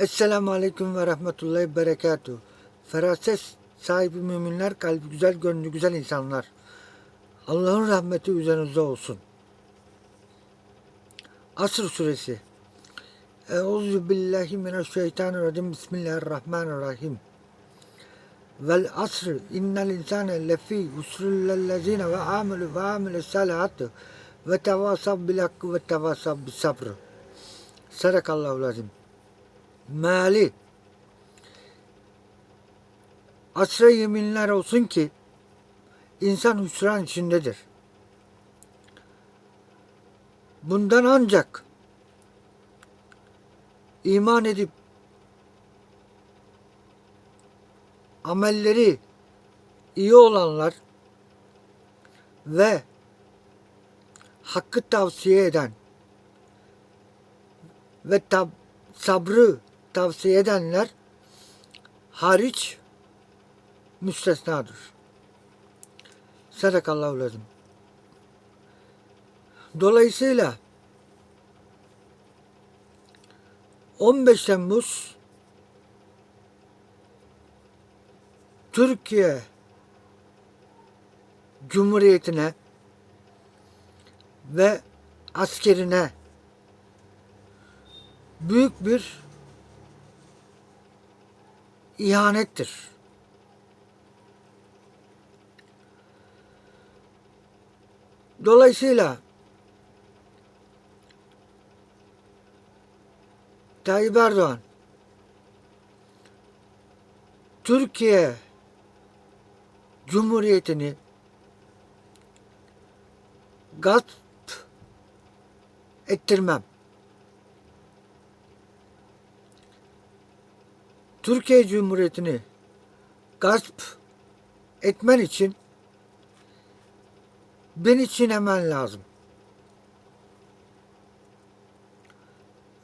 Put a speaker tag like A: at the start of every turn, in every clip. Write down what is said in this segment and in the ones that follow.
A: Esselamu Aleyküm ve Rahmetullahi Berekatuhu. Feraset sahibi müminler, kalbi güzel, gönlü güzel insanlar. Allah'ın rahmeti üzerinize olsun. Asr suresi. Euzu billahi mineşşeytanirracim. Bismillahirrahmanirrahim. Vel asr innel insane lefî husrillellezine ve amilu ve amilu salihatı ve tevasav bil hakkı ve tevasav bis sabr. Sadakallahu lazim. Meali Asra yeminler olsun ki insan hüsran içindedir. Bundan ancak iman edip amelleri iyi olanlar ve hakkı tavsiye eden ve sabrı tavsiye edenler hariç müstesnadır. Sadakallahu lazım. Dolayısıyla 15 Temmuz Türkiye Cumhuriyeti'ne ve askerine büyük bir ihanettir. Dolayısıyla Tayyip Erdoğan Türkiye Cumhuriyeti'ni gasp ettirmem. Türkiye Cumhuriyeti'ni gasp etmen için beni çiğnemen lazım.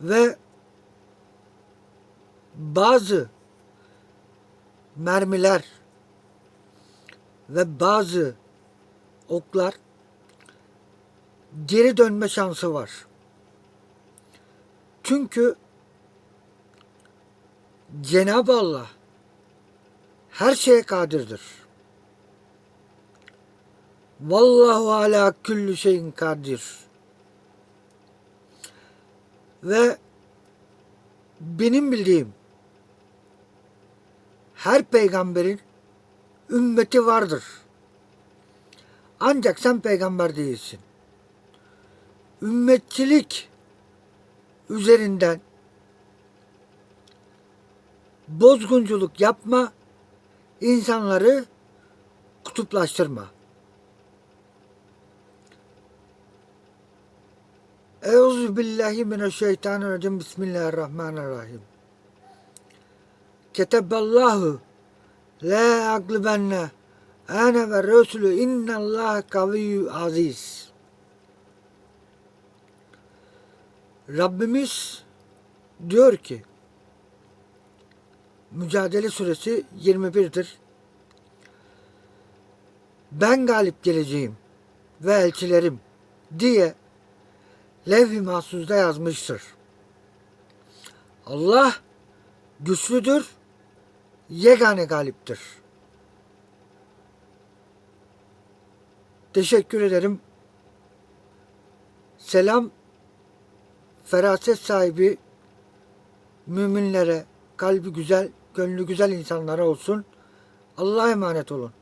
A: Ve bazı mermiler ve bazı oklar geri dönme şansı var. Çünkü Cenab-ı Allah her şeye kadirdir. Vallahu ala kulli şeyin kadir. Ve benim bildiğim her peygamberin ümmeti vardır. Ancak sen peygamber değilsin. Ümmetçilik üzerinden bozgunculuk yapma, insanları kutuplaştırma. Euzu billahi mineşşeytanirracim. Bismillahirrahmanirrahim. Keteballahu la aglibenne ana ve resulü innallaha kaviyyü aziz. Rabbimiz diyor ki Mücadele suresi 21'dir. Ben galip geleceğim ve elçilerim diye levh-i mahsuzda yazmıştır. Allah güçlüdür, yegane galiptir. Teşekkür ederim. Selam feraset sahibi müminlere, kalbi güzel, gönlü güzel insanlara olsun. Allah'a emanet olun.